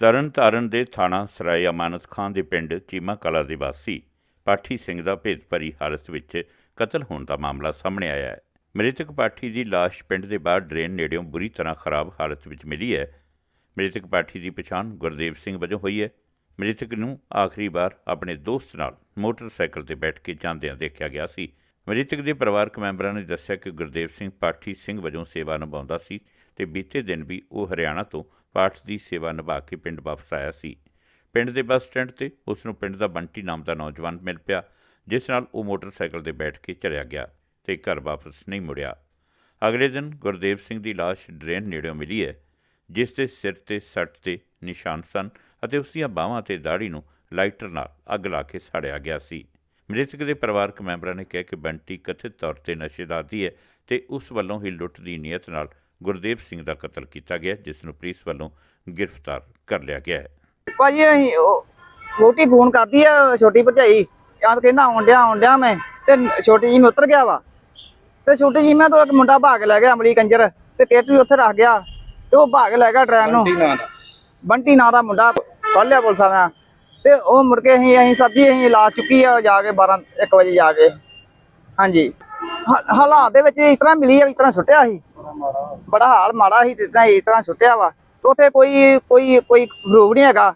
ਤਰਨ ਤਾਰਨ ਦੇ ਥਾਣਾ ਸਰਾਏ ਅਮਾਨਤ ਖਾਨ ਦੇ ਪਿੰਡ ਚੀਮਾ ਕਲਾ ਦੇ ਵਾਸੀ ਪਾਠੀ ਸਿੰਘ ਦਾ ਭੇਦਭਰੀ ਹਾਲਤ ਵਿੱਚ ਕਤਲ ਹੋਣ ਦਾ ਮਾਮਲਾ ਸਾਹਮਣੇ ਆਇਆ ਹੈ। ਮ੍ਰਿਤਕ ਪਾਠੀ ਦੀ ਲਾਸ਼ ਪਿੰਡ ਦੇ ਬਾਹਰ ਡਰੇਨ ਨੇੜਿਓਂ ਬੁਰੀ ਤਰ੍ਹਾਂ ਖਰਾਬ ਹਾਲਤ ਵਿੱਚ ਮਿਲੀ ਹੈ। ਮ੍ਰਿਤਕ ਪਾਠੀ ਦੀ ਪਛਾਣ ਗੁਰਦੇਵ ਸਿੰਘ ਵਜੋਂ ਹੋਈ ਹੈ। ਮ੍ਰਿਤਕ ਨੂੰ ਆਖਰੀ ਵਾਰ ਆਪਣੇ ਦੋਸਤ ਨਾਲ ਮੋਟਰਸਾਈਕਲ ਤੇ ਬੈਠ ਕੇ ਜਾਂਦਿਆਂ ਦੇਖਿਆ ਗਿਆ ਸੀ। ਮ੍ਰਿਤਕ ਦੇ ਪਰਿਵਾਰਕ ਮੈਂਬਰਾਂ ਨੇ ਦੱਸਿਆ ਕਿ ਗੁਰਦੇਵ ਸਿੰਘ ਪਾਠੀ ਸਿੰਘ ਵਜੋਂ ਸੇਵਾ ਨਿਭਾਉਂਦਾ ਸੀ ਤੇ ਬੀਤੇ ਦਿਨ ਵੀ ਉਹ ਹਰਿਆਣਾ ਤੋਂ ਪਾਠ ਦੀ ਸੇਵਾ ਨਿਭਾ ਕੇ ਪਿੰਡ ਵਾਪਸ ਆਇਆ ਸੀ। ਪਿੰਡ ਦੇ ਬੱਸ ਸਟੈਂਡ ਤੇ ਉਸ ਨੂੰ ਪਿੰਡ ਦਾ ਬੰਟੀ ਨਾਮ ਦਾ ਨੌਜਵਾਨ ਮਿਲ ਪਿਆ, ਜਿਸ ਨਾਲ ਉਹ ਮੋਟਰਸਾਈਕਲ ਤੇ ਬੈਠ ਕੇ ਚਲਿਆ ਗਿਆ ਤੇ ਘਰ ਵਾਪਸ ਨਹੀਂ ਮੁੜਿਆ। ਅਗਲੇ ਦਿਨ ਗੁਰਦੇਵ ਸਿੰਘ ਦੀ ਲਾਸ਼ ਡਰੇਨ ਨੇੜਿਓਂ ਮਿਲੀ ਹੈ, ਜਿਸ ਦੇ ਸਿਰ ਤੇ ਸੱਟ ਤੇ ਨਿਸ਼ਾਨ ਸਨ ਅਤੇ ਉਸ ਦੀਆਂ ਬਾਹਾਂ ਤੇ ਦਾੜੀ ਨੂੰ ਲਾਈਟਰ ਨਾਲ ਅੱਗ ਲਾ ਕੇ ਸਾੜਿਆ ਗਿਆ ਸੀ। ਮ੍ਰਿਤਕ ਦੇ ਪਰਿਵਾਰਕ ਮੈਂਬਰਾਂ ਨੇ ਕਿਹਾ ਕਿ ਬੰਟੀ ਕਥਿਤ ਤੌਰ ਤੇ ਨਸ਼ੇ ਦਾ ਆਦੀ ਹੈ ਤੇ ਉਸ ਵੱਲੋਂ ਹੀ ਲੁੱਟ ਦੀ ਨੀਅਤ ਨਾਲ ਗੁਰਦੇਵ ਸਿੰਘ ਦਾ ਕਤਲ ਕੀਤਾ ਗਿਆ ਜਿਸ ਨੂੰ ਪੁਲਿਸ ਵੱਲੋਂ ਗ੍ਰਿਫਤਾਰ ਕਰ ਲਿਆ ਗਿਆ ਹੈ। ਭਾਜੀ ਅਸੀਂ ਉਹ ਵੋਟੀ ਫੋਨ ਕਰਦੀ ਆ ਛੋਟੀ ਭਰਜਾਈ। ਆਂਦ ਕਹਿੰਦਾ ਆਉਣ ਡਿਆ ਆਉਣ ਡਿਆ ਮੈਂ ਤੇ ਛੋਟੀ ਜੀ ਮੈਂ ਉਤਰ ਗਿਆ ਵਾ। ਤੇ ਛੋਟੀ ਜੀ ਮੈਂ ਤੋਂ ਇੱਕ ਮੁੰਡਾ ਭਾਗ ਲੈ ਗਿਆ ਅਮਲੀ ਕੰਜਰ ਤੇ ਟੇਟ ਵੀ ਉੱਥੇ ਰੱਖ ਗਿਆ ਤੇ ਉਹ ਭਾਗ ਲੈ ਗਿਆ ਟ੍ਰੇਨ ਨੂੰ। ਬੰਟੀ ਨਾਂ ਦਾ। ਮੁੰਡਾ ਫੜ ਲਿਆ ਪੁਲਿਸਾਂ ਦਾ ਤੇ ਉਹ ਮੁੜ ਕੇ ਅਸੀਂ ਅਸੀਂ ਸਬਜ਼ੀ ਅਸੀਂ ਲਾ ਚੁੱਕੀ ਆ ਜਾ ਕੇ 12 1 ਵਜੇ ਜਾ ਕੇ। ਹਾਂਜੀ। ਹਾ- ਹਾਲਾਤ ਦੇ ਵਿੱਚ ਇਸ ਤਰ੍ਹਾਂ ਮਿਲੀ ਆ ਇਸ ਤਰ੍ਹਾਂ ਸੁੱਟਿਆ ਸੀ। ਬੜਾ ਹਾਲ ਮਾੜਾ ਸੀ ਜਿੱਦਾਂ ਇਸ ਤਰ੍ਹਾਂ ਸੁੱਟਿਆ ਵਾ। ਤੇ ਉੱਥੇ ਕੋਈ ਕੋਈ ਕੋਈ ਪ੍ਰੂਫ ਨਹੀਂ ਹੈਗਾ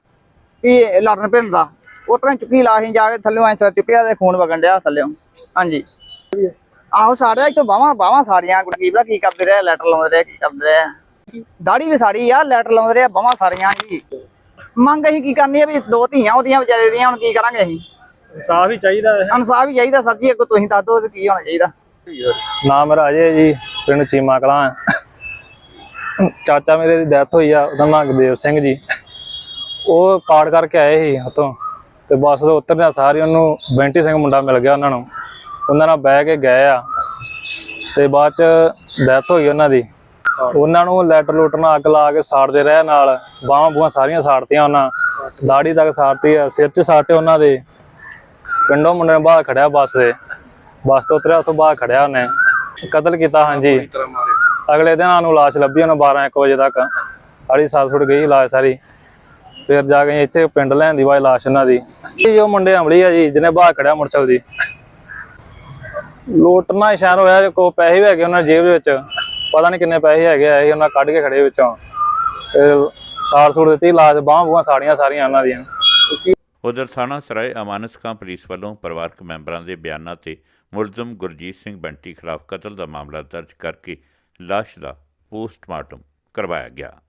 ਵੀ ਲੜਨ ਪਿੰਡ ਦਾ। ਉਸ ਤਰ੍ਹਾਂ ਚੁੱਕੀ ਅਸੀਂ ਜਾ ਕੇ ਥੱਲੇ ਐ ਸਿਰ ਚੁੱਕਿਆ ਤੇ ਖੂਨ ਵਗਣ ਡਿਆ ਥੱਲੇ ਹਾਂਜੀ। ਆਹੋ ਸਾੜਿਆ ਇੱਥੋਂ ਬਾਹਾਂ ਬਾਹਾਂ ਸਾਰੀਆਂ ਕੀ ਪਤਾ ਕੀ ਕਰਦੇ ਰਹੇ ਲੈਟਰ ਲਾਉਂਦੇ ਰਹੇ ਕੀ ਕਰਦੇ ਰਹੇ। ਦਾੜੀ ਵੀ ਸਾੜੀ ਆ ਲੈਟਰ ਲਾਉਂਦੇ ਰਹੇ ਬਾਹਾਂ ਸਾਰੀਆਂ ਜੀ ਮੰਗ ਅਸੀਂ ਕੀ ਕਰਨੀ ਆ ਵੀ ਦੋ ਧੀਆਂ ਉਹਦੀਆਂ ਵਿਚਾਰੇ ਦੀਆਂ ਹੁਣ ਕੀ ਕਰਾਂਗੇ ਅਸੀਂ? ਸਾਫ਼ ਹੀ ਚਾਹੀਦਾ ਹੈ। ਇਨਸਾਫ ਹੀ ਚਾਹੀਦਾ ਸਰ ਜੀ ਅੱਗੋਂ ਤੁਸੀਂ ਦੱਸ ਦਿਓ ਕੀ ਹੋਣਾ ਚਾਹੀਦਾ। ਨਾਮ ਮੇਰਾ ਅਜੇ ਜੀ ਪਿੰਡ ਚੀਮਾ ਕਲਾਂ। ਚਾਚਾ ਮੇਰੇ ਦੀ ਡੈਥ ਹੋਈ ਆ, ਉਹਦਾ ਨਾਮ ਗੁਰਦੇਵ ਸਿੰਘ ਜੀ। ਉਹ ਪਾੜ ਕਰਕੇ ਆਏ ਸੀ ਉਤੋਂ ਤੇ ਬੱਸ ਤੋਂ ਉਤਰਦਿਆਂ ਸਾਰੀ ਉਹਨੂੰ ਬੈਂਟੀ ਸਿੰਘ ਮੁੰਡਾ ਮਿਲ ਗਿਆ ਉਹਨਾਂ ਨੂੰ। ਉਹਨਾਂ ਨਾਲ ਬਹਿ ਕੇ ਗਏ ਆ ਤੇ ਬਾਅਦ ਚ ਡੈਥ ਹੋਈ ਉਹਨਾਂ ਦੀ। ਉਹਨਾਂ ਨੂੰ ਲੈਟਰ ਲੂਟਰ ਨਾਲ ਅੱਗ ਲਾ ਕੇ ਸਾੜਦੇ ਰਹੇ ਨਾਲ। ਬਾਹਾਂ ਬੂਹਾਂ ਸਾਰੀਆਂ ਸਾੜਤੀਆਂ ਉਹਨਾਂ। ਦਾੜੀ ਤੱਕ ਸਾੜਤੀ ਆ, ਸਿਰ 'ਚ ਸਾਟੇ ਉਹਨਾਂ ਦੇ। ਪਿੰਡੋਂ ਮੁੰਡੇ ਨੇ ਬਾਹਰ ਖੜਿਆ ਬੱਸ ਦੇ। ਬੱਸ ਤੋਂ ਉਤਰਿਆ, ਉੱਥੋਂ ਬਾਹਰ ਖੜਿਆ ਉਹਨੇ। ਕਤਲ ਕੀਤਾ, ਹਾਂਜੀ। ਅਗਲੇ ਦਿਨ ਸਾਨੂੰ ਲਾਸ਼ ਲੱਭੀ ਉਹਨੇ 12 1 ਵਜੇ ਤੱਕ। ਸਾਡੀ ਸੱਤ ਫੁੱਟ ਗਈ ਲਾਸ਼ ਸਾਰੀ। ਫਿਰ ਜਾ ਕੇ ਇੱਥੇ ਪਿੰਡ ਲੈਣ ਦੀ ਲਾਸ਼ ਉਹਨਾਂ ਦੀ। ਇਹ ਉਹ ਮੁੰਡੇ ਅਮਲੀ ਆ ਜੀ, ਜਿਹਨੇ ਬਾਹਰ ਖੜਿਆ ਮੁਰਸਲ ਦੀ। ਲੁੱਟਣਾ ਇਸ਼ਾਰ ਹੋਇਆ, ਕੋ ਪੈਸੇ ਵੀ ਹੈਗੇ ਉਹਨਾਂ ਜੇਬ ਵਿੱਚ। ਪਤਾ ਨਹੀਂ ਕਿੰਨੇ ਪੈਸੇ ਹੈਗੇ ਆ, ਇਹ ਉਹਨਾਂ ਕੱਢ ਕੇ ਖੜੇ ਵਿੱਚੋਂ। ਫਿਰ ਸਾੜ ਸੂੜ ਦਿੱਤੀ, ਲਾਸ਼ ਬਾਹਾਂ ਬੂਹਾਂ ਸਾੜੀਆਂ ਸਾਰੀਆਂ ਉਹਨਾਂ ਦੀਆਂ। ਉਧਰ ਥਾਣਾ ਸਰਾਏ ਅਮਾਨਤ ਖਾਂ ਪੁਲਿਸ ਵੱਲੋਂ ਪਰਿਵਾਰਕ ਮੈਂਬਰਾਂ ਦੇ ਬਿਆਨਾਂ ਤੇ ਮੁਲਜ਼ਮ ਗੁਰਜੀਤ ਸਿੰਘ ਬੰਟੀ ਖਿਲਾਫ ਕਤਲ ਦਾ ਮਾਮਲਾ ਦਰਜ ਕਰਕੇ ਲਾਸ਼ ਦਾ ਪੋਸਟਮਾਰਟਮ ਕਰਵਾਇਆ ਗਿਆ।